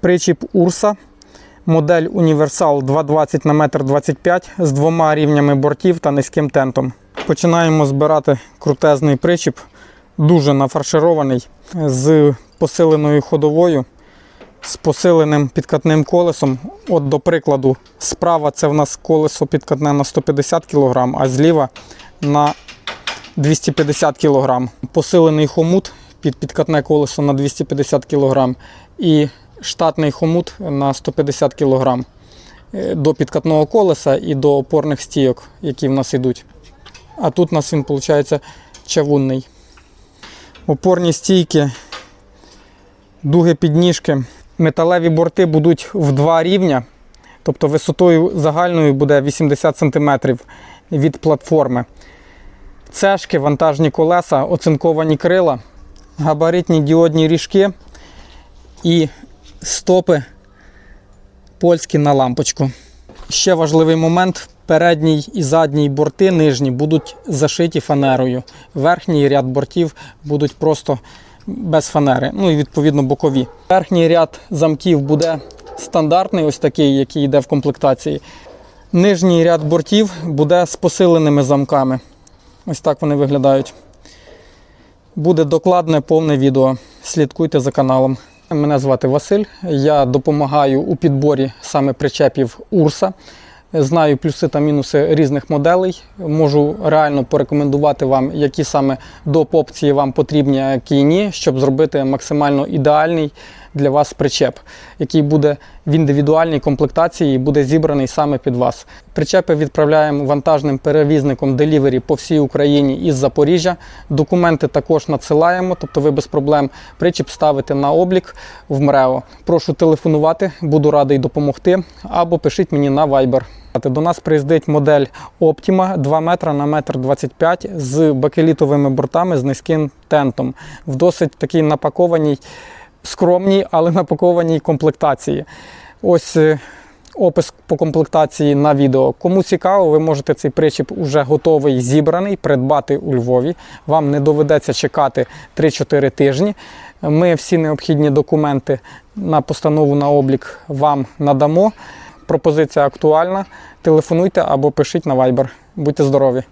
Причіп Урса, модель Універсал 220 на 1,25 м з двома рівнями бортів та низьким тентом. Починаємо збирати крутезний причіп, дуже нафарширований, з посиленою ходовою, з посиленим підкатним колесом. От, до прикладу, справа це в нас колесо підкатне на 150 кг, а зліва на 250 кг. Посилений хомут під підкатне колесо на 250 кг і штатний хомут на 150 кг е, до підкатного колеса і до опорних стійок, які в нас йдуть. А тут у нас він, виходить, чавунний. Опорні стійки, дуги підніжки. Металеві борти будуть в два рівня, тобто висотою загальною буде 80 см від платформи. Цешки, вантажні колеса, оцинковані крила, габаритні діодні ріжки і стопи польські на лампочку. Ще важливий момент: передній і задній борти нижні будуть зашиті фанерою. Верхній ряд бортів будуть просто без фанери. Ну і відповідно бокові. Верхній ряд замків буде стандартний, ось такий, який йде в комплектації. Нижній ряд бортів буде з посиленими замками. Ось так вони виглядають. Буде докладне повне відео. Слідкуйте за каналом. Мене звати Василь. Я допомагаю у підборі саме причепів Урса. Знаю плюси та мінуси різних моделей. Можу реально порекомендувати вам, які саме доп. опції вам потрібні, а які ні, щоб зробити максимально ідеальний для вас причеп, який буде в індивідуальній комплектації і буде зібраний саме під вас. Причепи відправляємо вантажним перевізником Delivery по всій Україні із Запоріжжя. Документи також надсилаємо, тобто ви без проблем причіп ставите на облік в МРЕО. Прошу телефонувати, буду радий допомогти, або пишіть мені на Viber. До нас приїздить модель Optima 2 метра на 1,25 м з бакелітовими бортами з низьким тентом в досить такій напакованій, скромній, але напакованій комплектації. Ось е, опис по комплектації на відео. Кому цікаво, ви можете цей причіп уже готовий, зібраний, придбати у Львові. Вам не доведеться чекати 3-4 тижні. Ми всі необхідні документи на постанову на облік вам надамо. Пропозиція актуальна. Телефонуйте або пишіть на Viber. Будьте здорові!